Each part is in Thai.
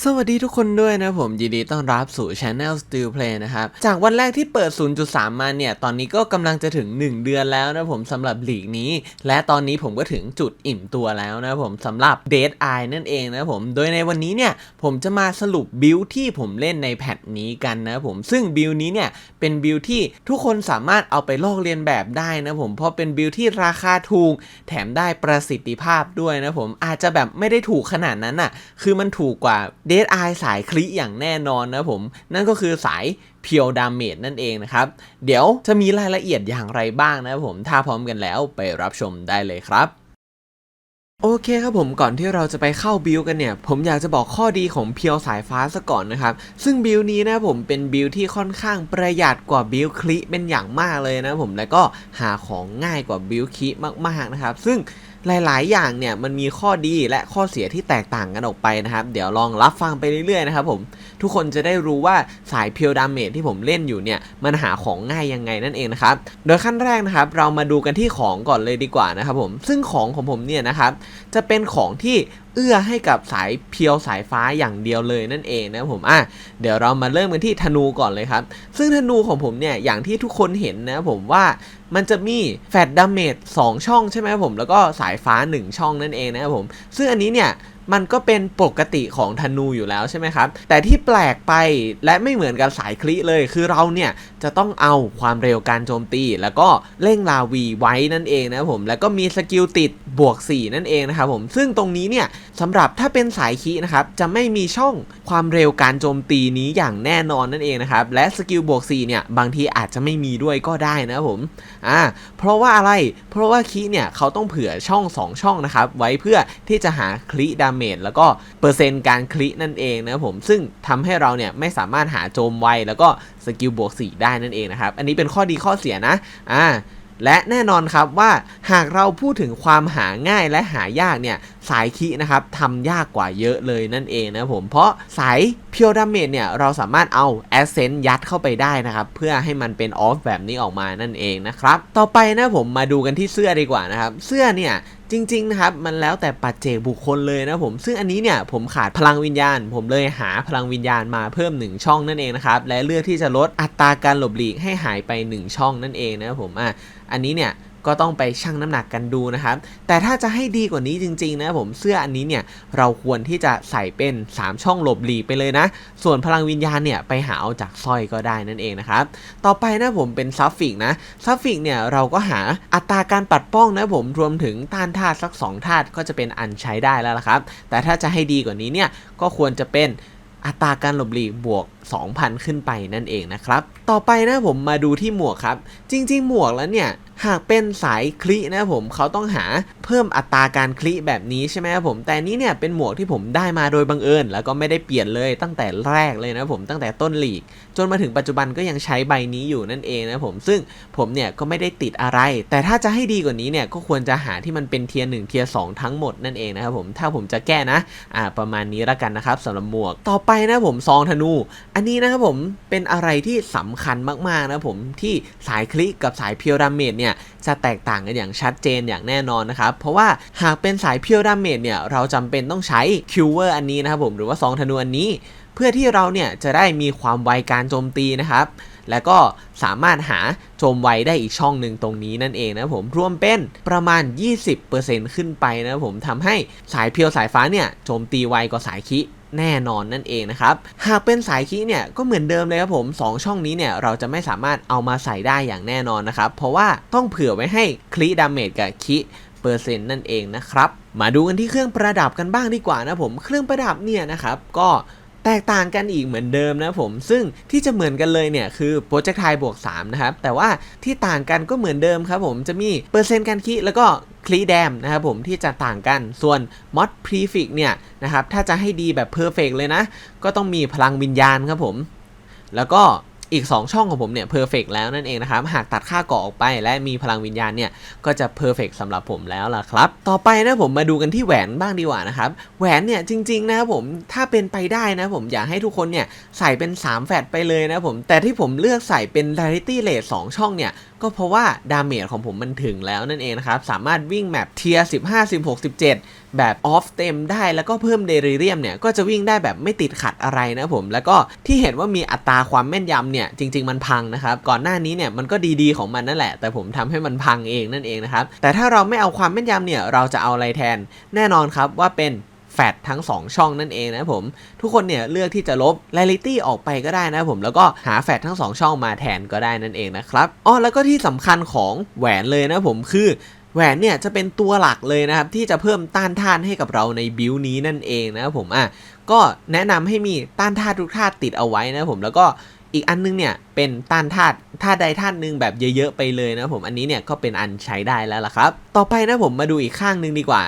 สวัสดีทุกคนด้วยนะผมยินดีต้อนรับสู่ Channel Still Play นะครับ จากวันแรกที่เปิด 0.3 มาเนี่ย ตอนนี้ก็กำลังจะถึง 1 เดือนแล้วนะผมสำหรับหลีกนี้ และตอนนี้ผมก็ถึงจุดอิ่มตัวแล้วนะผมสำหรับ Dead Eye นั่นเองนะผม โดยในวันนี้เนี่ย ผมจะมาสรุปบิลที่ผมเล่นในแพทนี้กันนะผม ซึ่งบิลนี้เนี่ย เป็นบิลที่ทุกคนสามารถเอาไปลอกเลียนแบบได้นะผม เพราะเป็นบิลที่ราคาถูก แถมได้ประสิทธิภาพด้วยนะผม อาจจะแบบไม่ได้ถูกขนาดนั้นน่ะ คือมันถูกกว่า Dead Eye สายคลิอย่างแน่นอนนะผม นั่นก็คือสายเพียวดาเมจนั่นเองนะครับ เดี๋ยวจะมีรายละเอียดอย่างไรบ้างนะผม ถ้าพร้อมกันแล้วไปรับชมได้เลยครับโอเคครับผมก่อนที่เราจะไปเข้าบิลกันเนี่ย ผมอยากจะบอกข้อดีของเพียวสายฟ้าซะก่อนนะครับ ซึ่งบิลนี้นะผมเป็นบิลที่ค่อนข้างประหยัดกว่าบิลคลิเป็นอย่างมากเลยนะผมแล้วก็หาของง่ายกว่าบิลคลิมากๆนะครับ ซึ่ง หลาย ๆ อย่างเนี่ยมันมีข้อดีและข้อเสียที่แตกต่างกันออกไปนะครับ เดี๋ยวลองรับฟังไปเรื่อยๆนะครับผมทุกคนจะได้รู้ว่าสายเพียวดาเมจที่ผมเล่นอยู่เนี่ยมันหาของง่ายยังไงนั่นเองนะครับโดยขั้นแรกนะครับเรามาดูกันที่ของก่อนเลยดีกว่านะครับผมซึ่งของของผมเนี่ยนะครับจะเป็นของที่เอื้อให้กับสายเพียวสายฟ้าอย่างเดียวเลยนั่นเองนะครับผมอะเดี๋ยวเรามาเริ่มกันที่ธนูก่อนเลยครับ ซึ่งธนูของผมเนี่ยอย่างที่ทุกคนเห็นนะครับผมว่า มันจะมีแฟดดาเมจ2ช่องใช่ไหมครับผม แล้วก็สายฟ้า 1 ช่องนั่นเองนะครับผม ซึ่งอันนี้เนี่ยมันก็เป็นปกติของธนูอยู่แล้วใช่ไหมครับ แต่ที่แปลกไปและไม่เหมือนกับสายคลิเลย คือเราเนี่ยจะต้องเอาความเร็วการโจมตี แล้วก็เร่งลาวีไว้นั่นเองนะครับผม แล้วก็มีสกิลติดบวก 4 นั่นเองนะครับผม ซึ่งตรงนี้เนี่ยสำหรับถ้าเป็นสายคีนะครับ จะไม่มีช่องความเร็วการโจมตีนี้อย่างแน่นอนนั่นเองนะครับ และสกิลบวก 4 เนี่ยบางทีอาจจะไม่มีด้วยก็ได้นะครับผม อ่า เพราะว่าอะไร เพราะว่าคีเนี่ยเขาต้องเผื่อช่อง 2 ช่องนะครับ ไว้เพื่อที่จะหาคลิดาเมจแล้วก็เปอร์เซ็นต์การคลินั่นเองนะครับผมซึ่งทำให้เราเนี่ยไม่สามารถหาโจมไวแล้วก็สกิลบวก 4 ได้นั่นเองนะครับอันนี้เป็นข้อดีข้อเสียนะอ่าและแน่นอนครับว่าหากเราพูดถึงความหาง่ายและหายากเนี่ยสายคีนะครับทำยากกว่าเยอะเลยนั่นเองนะผมเพราะสายเพียวดาเมจเนี่ยเราสามารถเอาแอสเซนต์ยัดเข้าไปได้นะครับ เพื่อให้มันเป็นออฟแบบนี้ออกมานั่นเองนะครับ ต่อไปนะผมมาดูกันที่เสื้อดีกว่านะครับ เสื้อเนี่ย จริงๆนะครับมันแล้วแต่ปัจเจกบุคคลเลยนะผม ซึ่งอันนี้เนี่ยผมขาดพลังวิญญาณ ผมเลยหาพลังวิญญาณมาเพิ่ม 1 ช่องนั่นเองนะครับและเลือกที่จะลดอัตราการหลบหลีกให้หายไป 1 ช่องนั่นเองนะผมอะอันนี้เนี่ย ก็ต้องไปชั่งน้ำหนักกันดูนะครับ แต่ถ้าจะให้ดีกว่านี้จริง ๆ นะผมเสื้ออันนี้เนี่ยเราควรที่จะใส่เป็น 3 ช่องหลบหลีกไปเลยนะ ส่วนพลังวิญญาณเนี่ยไปหาเอาจากสร้อยก็ได้นั่นเองนะครับ ต่อไปนะผมเป็นซัฟฟิกนะซัฟฟิกเนี่ยเราก็หาอัตราการปัดป้องนะผมรวมถึงต้านธาตุสัก 2 ธาตุก็จะเป็นอันใช้ได้แล้วละครับ แต่ถ้าจะให้ดีกว่านี้เนี่ยก็ควรจะเป็นอัตราการหลบหลีกบวก 2,000 ขึ้นไปนั่นเองนะครับ ต่อไปนะผมมาดูที่หมวกครับ จริง ๆ หมวกแล้วเนี่ย หากเป็นสายคลินะผมเขาต้องหาเพิ่มอัตราการคลิแบบนี้ใช่ไหมครับผมแต่นี้เนี่ยเป็นหมวกที่ผมได้มาโดยบังเอิญ แล้วก็ไม่ได้เปลี่ยนเลยตั้งแต่แรกเลยนะผมตั้งแต่ต้นหลีก จนมาถึงปัจจุบันก็ยังใช้ใบนี้อยู่นั่นเองนะผมซึ่งผมเนี่ยก็ไม่ได้ติดอะไร แต่ถ้าจะให้ดีกว่านี้เนี่ยก็ควรจะหาที่มันเป็นเทียร์หนึ่งเทียร์สองทั้งหมดนั่นเองนะครับผมถ้าผมจะแก้นะอ่าประมาณนี้ละกันนะครับสำหรับหมวกต่อไปนะผมซองธนู อันนี้นะครับผมเป็นอะไรที่สำคัญมากๆนะผมที่สายคลิกกับสายเพียวดาเมจเนี่ยจะแตกต่างกันอย่างชัดเจนอย่างแน่นอนนะครับเพราะว่าหากเป็นสายเพียวดาเมจเนี่ยเราจำเป็นต้องใช้คิวเวอร์อันนี้นะครับผมหรือว่าซองธนูอันนี้ เพื่อที่เราเนี่ยจะได้มีความไวการโจมตีนะครับ แล้วก็สามารถหาโจมไวได้อีกช่องหนึ่งตรงนี้นั่นเองนะผมรวมเป็นประมาณ 20%ขึ้นไปนะผมทำให้สายเพียวสายฟ้าเนี่ยโจมตีไวกว่าสายคิแน่นอนนั่นเองนะครับ หากเป็นสายคีเนี่ยก็เหมือนเดิมเลยครับผม 2 ช่องนี้เนี่ยเราจะไม่สามารถเอามาใส่ได้อย่างแน่นอนนะครับ เพราะว่าต้องเผื่อไว้ให้คลิดาเมจกับคิเปอร์เซ็นต์นั่นเองนะครับ มาดูกันที่เครื่องประดับกันบ้างดีกว่านะผม เครื่องประดับเนี่ยนะครับก็ แตกต่างกันอีกเหมือนเดิมนะผม ซึ่งที่จะเหมือนกันเลยเนี่ยคือโปรเจกต์ไทบวก3นะครับ แต่ว่าที่ต่างกันก็เหมือนเดิมครับผมจะมีเปอร์เซ็นต์การคีแล้วก็คลีแดมนะครับผมที่จะต่างกันส่วนมอดพรีฟิกเนี่ยนะครับถ้าจะให้ดีแบบเพอร์เฟกเลยนะ ก็ต้องมีพลังวิญญาณครับผม แล้วก็ อีก 2 ช่องของผมเนี่ยเพอร์เฟกแล้วนั่นเองนะครับหากตัดค่าก่อออกไป และมีพลังวิญญาณเนี่ยก็จะเพอร์เฟกสำหรับผมแล้วล่ะครับ ต่อไปนะผมมาดูกันที่แหวนบ้างดีกว่านะครับแหวนเนี่ยจริงๆนะครับผมถ้าเป็นไปได้นะผมอยากให้ทุกคนเนี่ยใส่เป็น 3 แฟตไปเลยนะผมแต่ที่ผมเลือกใส่เป็น Rarity Rate 2ช่องเนี่ยก็เพราะว่าดาเมจของผมมันถึงแล้วนั่นเองนะครับสามารถวิ่งแมปเทีย15 16 17 แบบออฟเต็มได้แล้วก็เพิ่มเดริเรียมเนี่ยก็จะวิ่งได้แบบไม่ติดขัดอะไรนะผมแล้วก็ที่เห็นว่ามีอัตราความแม่นยำเนี่ยจริง ๆ มันพังนะครับ ก่อนหน้านี้เนี่ยมันก็ดีๆของมันนั่นแหละ แต่ผมทำให้มันพังเองนั่นเองนะครับ แต่ถ้าเราไม่เอาความแม่นยำเนี่ยเราจะเอาอะไรแทน แน่นอนครับว่าเป็นแฟตทั้ง 2 ช่องนั่นเองนะผม ทุกคนเนี่ยเลือกที่จะลบ r a r i t y ออกไปก็ได้นะผม แล้วก็หาแฟตทั้ง 2 ช่องมาแทนก็ได้นั่นเองนะครับอ๋อแล้วก็ที่สำคัญของแหวนเลยนะผมคือแหวนเนี่ยจะเป็นตัวหลักเลยนะครับ ที่จะเพิ่มต้านทานให้กับเราในบิวนี้นั่นเองนะครับผมอะก็แนะนำให้มีต้านธาตุทุกธาตุติดเอาไว้นะผมแล้วก็ อีกอันนึงเนี่ยเป็นต้านธาตุธาตุใดธาตุหนึ่งแบบเยอะๆไปเลยนะผมอันนี้เนี่ยก็เป็นอันใช้ได้แล้วล่ะครับ ต่อไปนะผมมาดูอีกข้างหนึงดีกว่า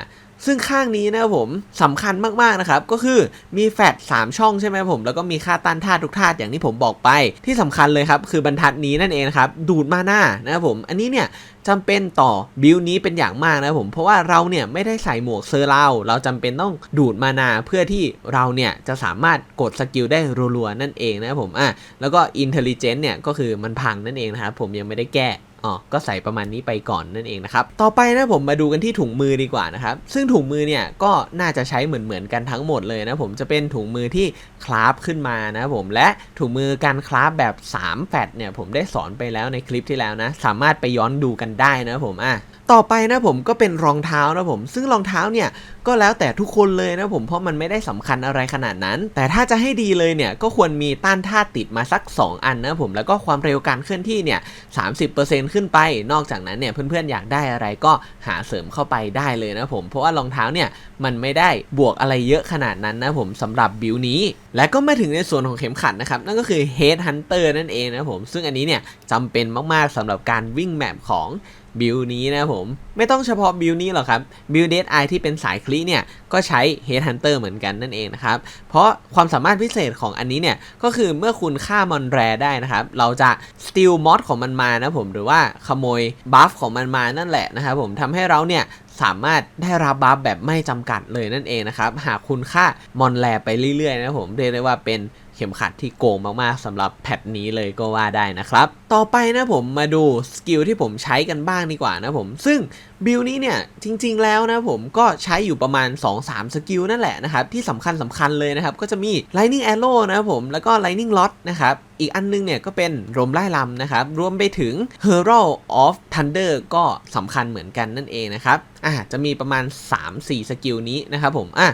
ซึ่งข้างนี้นะครับผมสำคัญมากๆนะครับก็คือมีแฟต3ช่องใช่ไหมผมแล้วก็มีค่าต้านธาตุทุกธาตุอย่างที่ผมบอกไป ที่สำคัญเลยครับคือบรรทัดนี้นั่นเองนะครับดูดมาหน้านะครับผมอันนี้เนี่ยจำเป็นต่อบิลนี้เป็นอย่างมากนะครับผมเพราะว่าเราเนี่ยไม่ได้ใส่หมวกเซอร์เราเราจำเป็นต้องดูดมานาเพื่อที่เราเนี่ยจะสามารถกดสกิลได้รัวๆนั่นเองนะครับผมอะแล้วก็อินเทลลิเจนต์เนี่ยก็คือมันพังนั่นเองนะครับผมยังไม่ได้แก้ อ๋อก็ใส่ประมาณนี้ไปก่อนนั่นเองนะครับต่อไปนะผมมาดูกันที่ถุงมือดีกว่านะครับซึ่งถุงมือเนี่ยก็น่าจะใช้เหมือนเหมือนๆกันทั้งหมดเลยนะผมจะเป็นถุงมือที่คลาฟขึ้นมานะผมและถุงมือการคลาฟแบบ3แฟตเนี่ยผมได้สอนไปแล้วในคลิปที่แล้วนะสามารถไปย้อนดูกันได้นะผมอะ ต่อไปนะผมก็เป็นรองเท้านะผมซึ่งรองเท้าเนี่ยก็แล้วแต่ทุกคนเลยนะผมเพราะมันไม่ได้สำคัญอะไรขนาดนั้น แต่ถ้าจะให้ดีเลยเนี่ยก็ควรมีต้านธาติดมาสัก 2 อันนะผมแล้วก็ความเร็วการเคลื่อนที่เนี่ย30%ขึ้นไป นอกจากนั้นเนี่ยเพื่อนๆอยากได้อะไรก็หาเสริมเข้าไปได้เลยนะผม เพราะว่ารองเท้าเนี่ยมันไม่ได้บวกอะไรเยอะขนาดนั้นนะผมสำหรับบิวนี้ และก็มาถึงในส่วนของเข็มขัดนะครับนั่นก็คือ Head Hunter นั่นเองนะผมซึ่งอันนี้เนี่ยจำเป็นมากๆสำหรับการวิ่งแมปของ บิลนี้นะผม ไม่ต้องเฉพาะบิลนี้หรอกครับ บิลเดดไอที่เป็นสายคลีเนี่ย ก็ใช้ Headhunter เหมือนกันนั่นเองนะครับ เพราะความสามารถพิเศษของอันนี้เนี่ย ก็คือเมื่อคุณฆ่ามอนแรได้นะครับ เราจะสติลมอดของมันมานะผม หรือว่าขโมยบัฟของมันมานั่นแหละนะครับผมทำให้เราเนี่ยสามารถได้รับบัฟแบบไม่จำกัดเลยนั่นเองนะครับ หากคุณค่ามอนแลไปเรื่อยๆนะครับผมเรียกได้ว่าเป็น เข็มขัดที่โกงมากๆสำหรับแพทนี้เลยก็ว่าได้นะครับ ต่อไปนะผมมาดูสกิลที่ผมใช้กันบ้างดีกว่านะผมซึ่งบิลนี้เนี่ยจริง ๆ แล้วนะผมก็ใช้อยู่ประมาณ 2-3 สกิลนั่นแหละนะครับที่สำคัญสำคัญเลยนะครับก็จะมี Lightning Arrow นะครับผมแล้วก็ Lightning Rod นะครับอีกอันนึงเนี่ยก็เป็นลมไล่ลำนะครับ รวมไปถึง Herald of Thunder ก็สำคัญเหมือนกันนั่นเองนะครับอะจะมีประมาณ 3-4 สกิลนี้นะครับผมอะ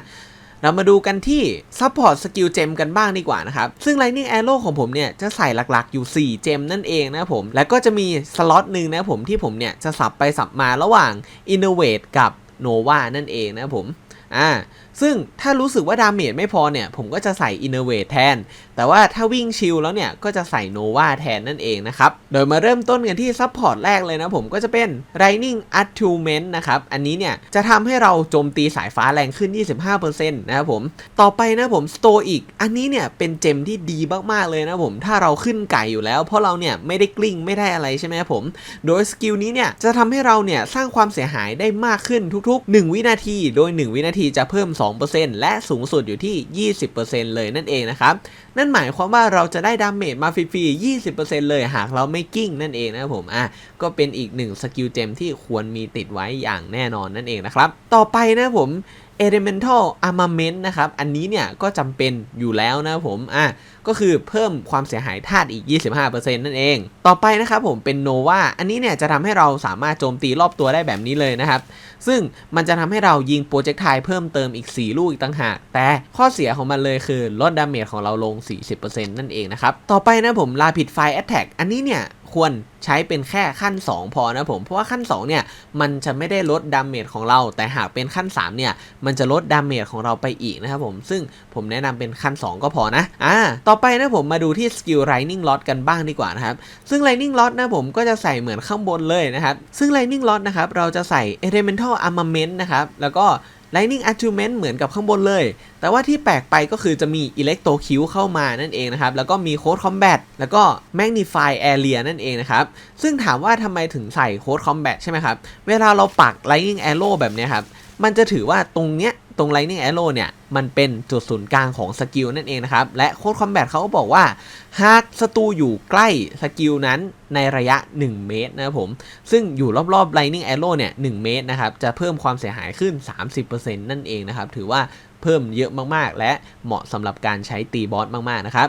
เรามาดูกันที่ซัพพอร์ตสกิลเจมกันบ้างดีกว่านะครับ ซึ่ง Lightning Arrow ของผมเนี่ย จะใส่หลักๆอยู่ 4 เจมนั่นเองนะผม แล้วก็จะมีสล็อตหนึ่งนะผมที่ผมเนี่ย จะสับไปสับมาระหว่าง Innovate กับ Nova นั่นเองนะผม อ่าซึ่งถ้ารู้สึกว่าดาเมจไม่พอเนี่ย ผมก็จะใส่ Innovate แทน แต่ว่าถ้าวิ่งชิลแล้วเนี่ย ก็จะใส่ Nova แทนนั่นเองนะครับ โดยมาเริ่มต้นกันที่ซัพพอร์ตแรกเลยนะผมก็จะเป็น Lightning a t t u m e n t นะครับ อันนี้เนี่ย จะทำให้เราโจมตีสายฟ้าแรงขึ้น 25%นะครับผม ต่อไปนะผม Stoic อันนี้เนี่ยเป็นเจมที่ดีมากๆเลยนะผม ถ้าเราขึ้นไก่อยู่แล้ว เพราะเราเนี่ยไม่ได้กลิ้งไม่ได้อะไรใช่ไหมครับผม โดยสกิลนี้เนี่ยจะทำให้เราเนี่ยสร้างความเสียหายได้มากขึ้นทุก ๆ 1 วินาที โดย 1 วินาทีจะเพิ่ม2%และสูงสุดอยู่ที่ 20%เลยนั่นเองนะครับ นั่นหมายความว่าเราจะได้ดาเมจมาฟรีๆ20%เลยหากเราไม่กิ้งนั่นเองนะครับผมอะก็เป็นอีกหนึ่งสกิลเจมที่ควรมีติดไว้อย่างแน่นอนนั่นเองนะครับ ต่อไปนะผม Elemental Armament นะครับ อันนี้เนี่ยก็จำเป็นอยู่แล้วนะผม อะ ก็คือเพิ่มความเสียหายธาตุอีก 25%นั่นเอง ต่อไปนะครับผมเป็น Nova อันนี้เนี่ยจะทำให้เราสามารถโจมตีรอบตัวได้แบบนี้เลยนะครับ ซึ่งมันจะทำให้เรายิงโปรเจกต์ไทเพิ่มเติมอีก 4 ลูกอีกต่างหาก แต่ข้อเสียของมันเลยคือลดดาเมจของเราลง 40%นั่นเองนะครับ ต่อไปนะผม Rapid Fire Attack อันนี้เนี่ย ควรใช้เป็นแค่ขั้น 2 พอนะผม เพราะว่าขั้น 2 เนี่ย มันจะไม่ได้ลดดาเมจของเรา แต่หากเป็นขั้น 3 เนี่ย มันจะลดดาเมจของเราไปอีกนะครับผม ซึ่งผมแนะนำเป็นขั้น 2 ก็พอนะ อ่า ต่อไปนะผมมาดูที่สกิล Lightning Rod กันบ้างดีกว่านะครับ ซึ่ง Lightning Rod นะผมก็จะใส่เหมือนข้างบนเลยนะครับ ซึ่ง Lightning Rod นะครับ เราจะใส่ Elemental Armament นะครับ แล้วก็ Lightning Achievement เหมือนกับข้างบนเลย แต่ว่าที่แปลกไปก็คือจะมี Electro Q เข้ามานั่นเองนะครับ แล้วก็มี Code Combat แล้วก็ Magnify Area นั่นเองนะครับ ซึ่งถามว่าทำไมถึงใส่ Code Combat ใช่ไหมครับ เวลาเราปัก Lightning Arrow แบบนี้ครับ มันจะถือว่าตรงเนี้ย ตรง Lightning Arrow เนี่ย มันเป็นจุดศูนย์กลางของสกิลนั่นเองนะครับ และโค้ดคอมแบทเขาก็บอกว่า หากศัตรูอยู่ใกล้สกิลนั้นในระยะ 1 เมตรนะครับผม ซึ่งอยู่รอบๆ Lightning Arrow เนี่ย 1 เมตรนะครับ จะเพิ่มความเสียหายขึ้น 30%นั่นเองนะครับ ถือว่าเพิ่มเยอะมากๆ และเหมาะสำหรับการใช้ตีบอสมากๆ นะครับ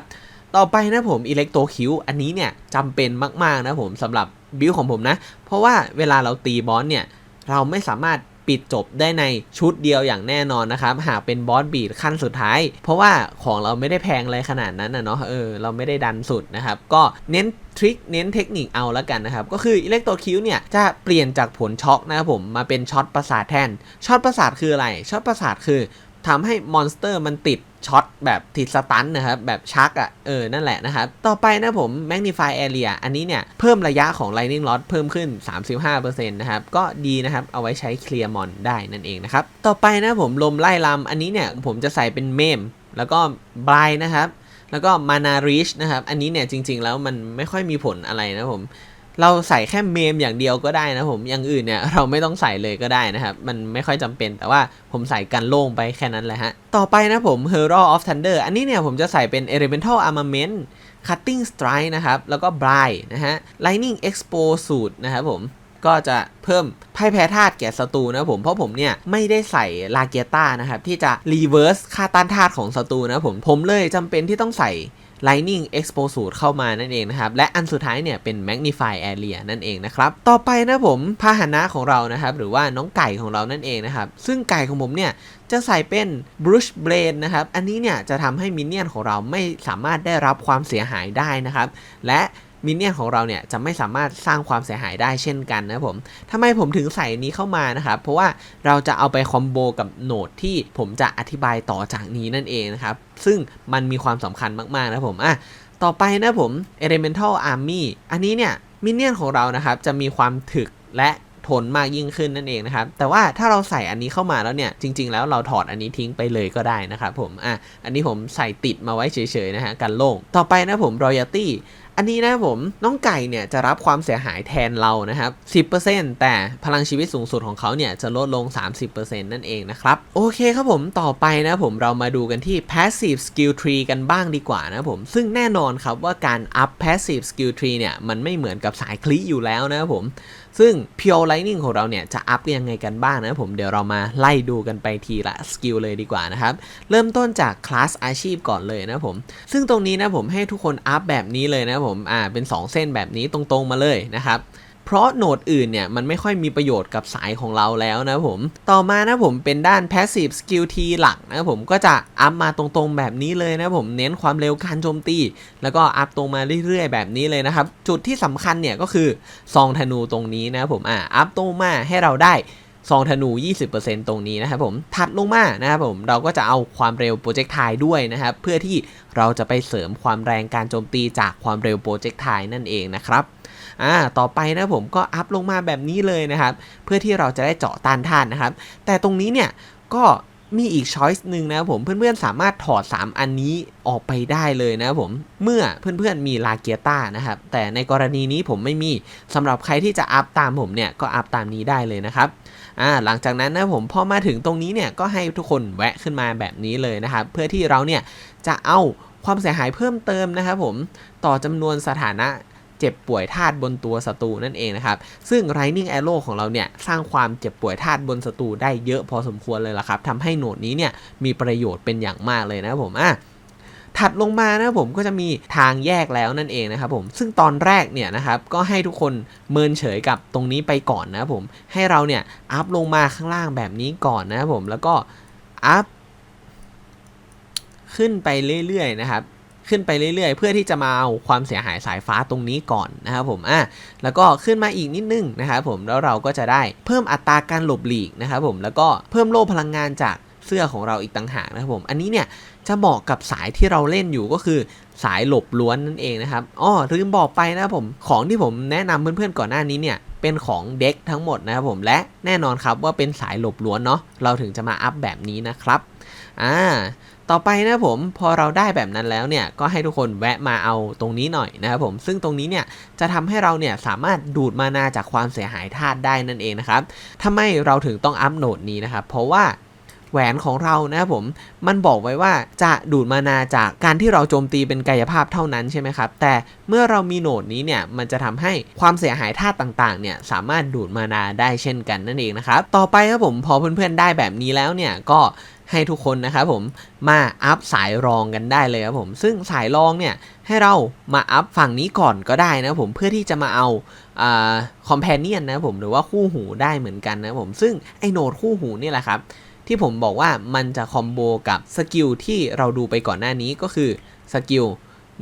ต่อไปนะผม Electro Q อันนี้เนี่ยจำเป็นมาก ๆ นะผมสำหรับบิลของผมนะ เพราะว่าเวลาเราตีบอสเนี่ย เราไม่สามารถ ปิดจบได้ในชุดเดียวอย่างแน่นอนนะครับ หากเป็นบอสบีดขั้นสุดท้าย เพราะว่าของเราไม่ได้แพงอะไรขนาดนั้นนะเนาะเออเราไม่ได้ดันสุดนะครับ ก็เน้นทริคเน้นเทคนิคเอาแล้วกันนะครับ ก็คืออิเล็กโตรคิวเนี่ยจะเปลี่ยนจากผลช็อคนะครับผมมาเป็นช็อตประสาทแทนช็อตประสาทคืออะไรช็อตประสาทคือ ทำให้มอนสเตอร์มันติดช็อตแบบติดสตันนะครับ แบบชักอะ่ะ เออ นั่นแหละนะครับ ต่อไปนะผม Magnify Area อันนี้เนี่ย เพิ่มระยะของ Lightning Rod เพิ่มขึ้น 35%นะครับ ก็ดีนะครับ เอาไว้ใช้เคลียร์มอนได้นั่นเองนะครับ ต่อไปนะผมลมไล่ลำอันนี้เนี่ย ผมจะใส่เป็นเมม แล้วก็บายนะครับ แล้วก็มานาริชนะครับ อันนี้เนี่ยจริง ๆ แล้วมันไม่ค่อยมีผลอะไรนะผม เราใส่แค่เมมอย่างเดียวก็ได้นะผมอย่างอื่นเนี่ยเราไม่ต้องใส่เลยก็ได้นะครับ มันไม่ค่อยจำเป็นแต่ว่าผมใส่กันโล่งไปแค่นั้นแหละฮะ ต่อไปนะผม Herald of Thunder อันนี้เนี่ยผมจะใส่เป็น Elemental Armament Cutting Strike นะครับ แล้วก็ Bride นะฮะ Lightning Expo Suit นะครับผมก็จะเพิ่มไพ่แพ้ธาตุแก่ศัตรูนะผมเพราะผมเนี่ยไม่ได้ใส่ลาเกียต้านะครับที่จะรีเวิร์สค่าต้านธาตุของศัตรูนะผมผมเลยจำเป็นที่ต้องใส่ Lightning Exposure เข้ามานั่นเองนะครับ และอันสุดท้ายเนี่ยเป็น Magnify Area นั่นเองนะครับ ต่อไปนะผมพาหนะของเรานะครับ หรือว่าน้องไก่ของเรานั่นเองนะครับ ซึ่งไก่ของผมเนี่ยจะใส่เป็น Brush Blade นะครับ อันนี้เนี่ยจะทำให้มินเนี่ยนของเราไม่สามารถได้รับความเสียหายได้นะครับ และ มินเนี่ยของเราเนี่ยจะไม่สามารถสร้างความเสียหายได้เช่นกันนะผมทำไมผมถึงใส่นี้เข้ามานะครับ เพราะว่าเราจะเอาไปคอมโบกับโหนดที่ผมจะอธิบายต่อจากนี้นั่นเองนะครับ ซึ่งมันมีความสำคัญมากๆนะผมอะต่อไปนะผม Elemental Army อันนี้เนี่ยมินเนี่ยนของเรานะครับจะมีความถึกและ ทนมากยิ่งขึ้นนั่นเองนะครับ แต่ว่าถ้าเราใส่อันนี้เข้ามาแล้วเนี่ย จริง ๆ แล้วเราถอดอันนี้ทิ้งไปเลยก็ได้นะครับผม อะ อันนี้ผมใส่ติดมาไว้เฉยๆนะฮะกันโล่ง ต่อไปนะผม Royalty อันนี้นะผมน้องไก่เนี่ยจะรับความเสียหายแทนเรานะครับ 10%แต่พลังชีวิตสูงสุดของเขาเนี่ยจะลดลง 30%นั่นเองนะครับ โอเคครับผมต่อไปนะผมเรามาดูกันที่ passive skill tree กันบ้างดีกว่านะผม ซึ่งแน่นอนครับว่าการ up passive skill tree เนี่ยมันไม่เหมือนกับสายคลีอยู่แล้วนะครับผม ซึ่ง Pure Lightning ของเราเนี่ยจะอัพยังไงกันบ้างนะผมเดี๋ยวเรามาไล่ดูกันไปทีละสกิลเลยดีกว่านะครับ เริ่มต้นจากคลาสอาชีพก่อนเลยนะผม ซึ่งตรงนี้นะผมให้ทุกคนอัพแบบนี้เลยนะผมอ่าเป็น 2 เส้นแบบนี้ตรงๆมาเลยนะครับ เพราะโหนดอื่นเนี่ยมันไม่ค่อยมีประโยชน์กับสายของเราแล้วนะผม ต่อมานะผมเป็นด้าน passive skill T หลักนะผมก็จะอัพมาตรงๆแบบนี้เลยนะผมเน้นความเร็วการโจมตี แล้วก็อัพตรงมาเรื่อยๆ แบบนี้เลยนะครับ จุดที่สำคัญเนี่ยก็คือซองธนูตรงนี้นะผมอ่าอัพตรงมาให้เราได้ซองธนู 20%ตรงนี้นะครับผม ถัดลงมานะครับผม เราก็จะเอาความเร็วโปรเจกต์ไทด้วยนะครับ เพื่อที่เราจะไปเสริมความแรงการโจมตีจากความเร็วโปรเจกต์ไทนั่นเองนะครับ อ่าต่อไปนะผมก็อัพลงมาแบบนี้เลยนะครับ เพื่อที่เราจะได้เจาะต้านท่านนะครับ แต่ตรงนี้เนี่ยก็มีอีกช้อยส์หนึ่งนะครับผมเพื่อนๆสามารถถอด 3 อันนี้ออกไปได้เลยนะครับผมเมื่อเพื่อนๆมีลาเกียต้านะครับ แต่ในกรณีนี้ผมไม่มีสำหรับใครที่จะอัพตามผมเนี่ยก็อัพตามนี้ได้เลยนะครับอ่าหลังจากนั้นนะผมพอมาถึงตรงนี้เนี่ยก็ให้ทุกคนแวะขึ้นมาแบบนี้เลยนะครับ เพื่อที่เราเนี่ยจะเอาความเสียหายเพิ่มเติมนะครับผมต่อจำนวนสถานะ เจ็บป่วยธาตุบนตัวศัตรูนั่นเองนะครับ ซึ่ง Lightning Arrow ของเราเนี่ยสร้างความเจ็บป่วยธาตุบนศัตรูได้เยอะพอสมควรเลยล่ะครับทำให้โหนดนี้เนี่ยมีประโยชน์เป็นอย่างมากเลยนะครับผมอะถัดลงมานะผมก็จะมีทางแยกแล้วนั่นเองนะครับผมซึ่งตอนแรกเนี่ยนะครับก็ให้ทุกคนเมินเฉยกับตรงนี้ไปก่อนนะครับผมให้เราเนี่ยอัพลงมาข้างล่างแบบนี้ก่อนนะครับผมแล้วก็อัพขึ้นไปเรื่อยๆนะครับ ขึ้นไปเรื่อยๆ เพื่อที่จะมาเอาความเสียหายสายฟ้าตรงนี้ก่อนนะครับผมอะแล้วก็ขึ้นมาอีกนิดนึงนะครับผมแล้วเราก็จะได้เพิ่มอัตราการหลบหลีกนะครับผมแล้วก็เพิ่มโล่พลังงานจากเสื้อของเราอีกต่างหากนะครับผม อันนี้เนี่ยจะเหมาะกับสายที่เราเล่นอยู่ก็คือสายหลบล้วนนั่นเองนะครับอ้อลืมบอกไปนะครับผมของที่ผมแนะนำเพื่อนๆก่อนหน้านี้เนี่ยเป็นของเด็กทั้งหมดนะครับผมและแน่นอนครับว่าเป็นสายหลบล้วนเนาะเราถึงจะมาอัพแบบนี้นะครับ อ่าต่อไปนะผมพอเราได้แบบนั้นแล้วเนี่ยก็ให้ทุกคนแวะมาเอาตรงนี้หน่อยนะครับผมซึ่งตรงนี้เนี่ยจะทำให้เราเนี่ยสามารถดูดมานาจากความเสียหายธาตุได้นั่นเองนะครับทำไมเราถึงต้องอัพโหนดนี้นะครับเพราะว่าแหวนของเรานะครับผมมันบอกไว้ว่าจะดูดมานาจากการที่เราโจมตีเป็นกายภาพเท่านั้นใช่ไหมครับ แต่เมื่อเรามีโหนดนี้เนี่ยมันจะทำให้ความเสียหายธาตุต่างๆเนี่ยสามารถดูดมานาได้เช่นกันนั่นเองนะครับต่อไปครับผมพอเพื่อนๆได้แบบนี้แล้วเนี่ยก็ ให้ทุกคนนะครับผมมาอัพสายรองกันได้เลยครับผม ซึ่งสายรองเนี่ยให้เรามาอัพฝั่งนี้ก่อนก็ได้นะผมเพื่อที่จะมาเอาคอมเพนเนียนนะผมหรือว่าคู่หูได้เหมือนกันนะผม ซึ่งไอโนดคู่หูนี่แหละครับ ที่ผมบอกว่ามันจะคอมโบกับสกิลที่เราดูไปก่อนหน้านี้ก็คือสกิล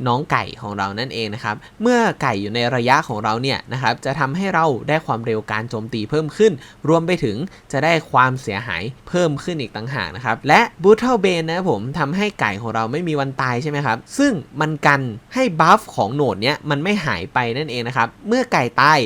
น้องไก่ของเรานั่นเองนะครับ เมื่อไก่อยู่ในระยะของเราเนี่ยนะครับ จะทำให้เราได้ความเร็วการโจมตีเพิ่มขึ้น รวมไปถึงจะได้ความเสียหายเพิ่มขึ้นอีกต่างหากนะครับ และ Brutal Bane นะผมทำให้ไก่ของเราไม่มีวันตายใช่ไหมครับ ซึ่งมันกันให้บัฟของโหนดเนี้ยมันไม่หายไปนั่นเองนะครับ เมื่อไก่ตาย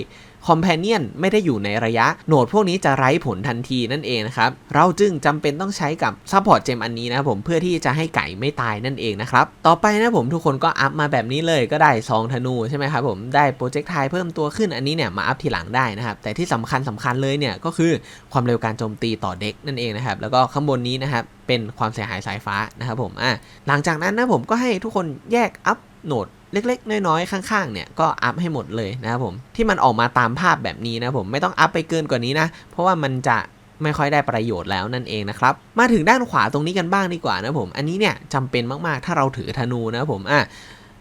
คอมเพนเนียนไม่ได้อยู่ในระยะโหนดพวกนี้จะไร้ผลทันทีนั่นเองนะครับ เราจึงจำเป็นต้องใช้กับซัพพอร์ตเจมอันนี้นะผมเพื่อที่จะให้ไก่ไม่ตายนั่นเองนะครับ ต่อไปนะผมทุกคนก็อัพมาแบบนี้เลยก็ได้ซองธนูใช่ไหมครับผมได้โปรเจกต์ไทเพิ่มตัวขึ้นอันนี้เนี่ยมาอัพทีหลังได้นะครับ แต่ที่สำคัญสำคัญเลยเนี่ยก็คือความเร็วการโจมตีต่อเด็กนั่นเองนะครับ แล้วก็ข้างบนนี้นะครับเป็นความเสียหายสายฟ้านะครับผมอะหลังจากนั้นนะผมก็ให้ทุกคนแยกอัพโหนด เล็กๆ น้อยๆ ข้างๆ เนี่ยก็อัพให้หมดเลยนะครับผมที่มันออกมาตามภาพแบบนี้นะผมไม่ต้องอัพไปเกินกว่านี้นะ เพราะว่ามันจะไม่ค่อยได้ประโยชน์แล้วนั่นเองนะครับ มาถึงด้านขวาตรงนี้กันบ้างดีกว่านะผม อันนี้เนี่ยจำเป็นมากๆ ถ้าเราถือธนูนะผมอะ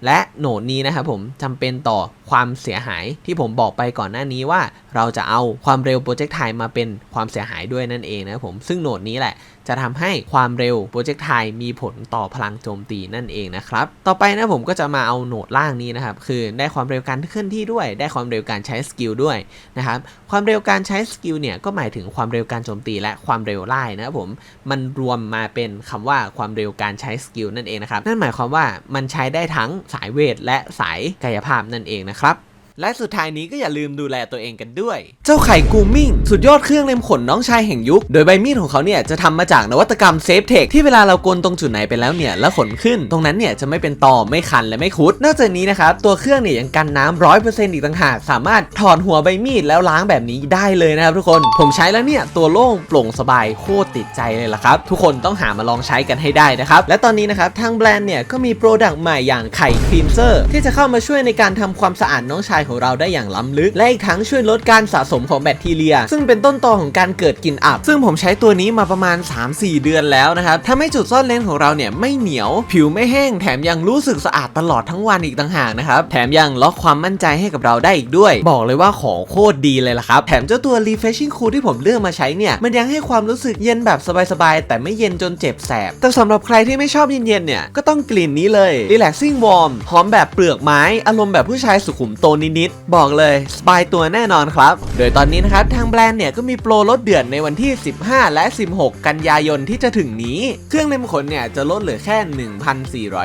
และโหนดนี้นะครับผมจำเป็นต่อความเสียหายที่ผมบอกไปก่อนหน้านี้ว่า เราจะเอาความเร็วโปรเจกต์ไทม์มาเป็นความเสียหายด้วยนั่นเองนะครับผมซึ่งโหนดนี้แหละจะทำให้ความเร็วโปรเจกต์ไทม์มีผลต่อพลังโจมตีนั่นเองนะครับ ต่อไปนะผมก็จะมาเอาโหนดล่างนี้นะครับ คือได้ความเร็วการเคลื่อนที่ด้วย ได้ความเร็วการใช้สกิลด้วยนะครับ ความเร็วการใช้สกิลเนี่ยก็หมายถึงความเร็วการโจมตีและความเร็วไล่นะครับผมมันรวมมาเป็นคำว่าความเร็วการใช้สกิลนั่นเองนะครับนั่นหมายความว่ามันใช้ได้ทั้งสายเวทและสายกายภาพนั่นเองนะครับ และสุดท้ายนี้ก็อย่าลืมดูแลตัวเองกันด้วย เจ้าไข่กูมิ่ง สุดยอดเครื่องเล็มขนน้องชายแห่งยุค โดยใบมีดของเขาเนี่ยจะทำมาจากนวัตกรรมเซฟเทคที่เวลาเรากลตรงจุดไหนไปแล้วเนี่ยแล้วขนขึ้น ตรงนั้นเนี่ยจะไม่เป็นตอไม่คันและไม่คุด นอกจากนี้นะครับตัวเครื่องเนี่ยยังกันน้ำร้อยเปอร์เซ็นต์อีกต่างหากสามารถถอดหัวใบมีดแล้วล้างแบบนี้ได้เลยนะครับทุกคนผมใช้แล้วเนี่ยตัวโล่งโปร่งสบายโคตรติดใจเลยล่ะครับ ทุกคนต้องหามาลองใช้กันให้ได้นะครับและตอนนี้นะครับทางแบรนด์เนี่ยก็มีโปรดักต์ใหม่อย่างไข่คลีนเซอร์ที่จะเข้ามาช่วยในการทำความสะอาดน้องชายของเราได้อย่างล้ำลึก และอีกทั้งช่วยลดการสะสมของแบคทีเรีย ซึ่งเป็นต้นตอของการเกิดกลิ่นอับ ซึ่งผมใช้ตัวนี้มาประมาณ 3-4 เดือนแล้วนะครับทำให้จุดซ่อนเลนของเราเนี่ยไม่เหนียว ผิวไม่แห้งแถมยังรู้สึกสะอาดตลอดทั้งวันอีกต่างหากนะครับแถมยังล็อกความมั่นใจให้กับเราได้อีกด้วย บอกเลยว่าของโคตรดีเลยล่ะครับแถมเจ้าตัว refreshing cool ที่ผมเลือกมาใช้เนี่ยมันยังให้ความรู้สึกเย็นแบบสบายๆแต่ไม่เย็นจนเจ็บแสบแต่สำหรับใครที่ไม่ชอบเย็นๆเนี่ยก็ต้องกลิ่นนี้เลย relaxing warm หอมแบบเปลือกไม้อารมณ์แบบผู้ชายสุขุมโตนิดๆ บอกเลยสบายตัวแน่นอนครับ โดยตอนนี้นะครับทางแบรนด์เนี่ยก็มีโปรลดเดือนในวันที่ 15 และ 16 กันยายนที่จะถึงนี้ เครื่องเล็มขนเนี่ยจะลดเหลือแค่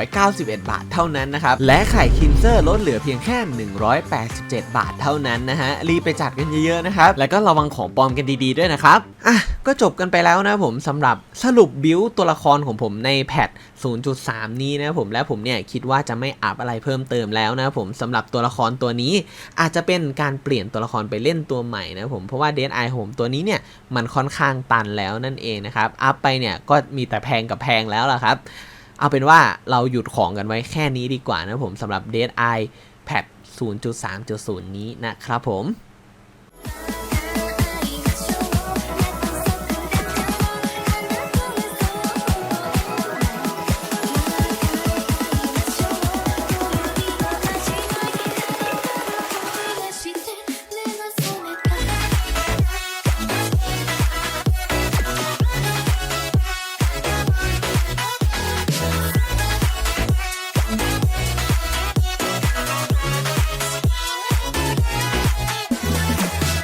1,491 บาทเท่านั้นนะครับ และไข่คินเซอร์ลดเหลือเพียงแค่ 187 บาทเท่านั้นนะฮะ รีบไปจัดกันเยอะๆนะครับ แล้วก็ระวังของปลอมกันดีๆด้วยนะครับ อะก็จบกันไปแล้วนะผมสำหรับสรุปบิวตัวละครของผมในแพท 0.3 นี้นะผมและผมเนี่ยคิดว่าจะไม่อัพอะไรเพิ่มเติมแล้วนะผมสำหรับตัวละครตัวนี้ อาจจะเป็นการเปลี่ยนตัวละครไปเล่นตัวใหม่นะผมเพราะว่าเดนไอผมตัวนี้เนี่ยมันค่อนข้างตันแล้วนั่นเองนะครับอัพไปเนี่ยก็มีแต่แพงกับแพงแล้วล่ะครับ เอาเป็นว่าเราหยุดของกันไว้แค่นี้ดีกว่านะผมสำหรับ Dead Eye แพท0.3.0 นี้นะครับผม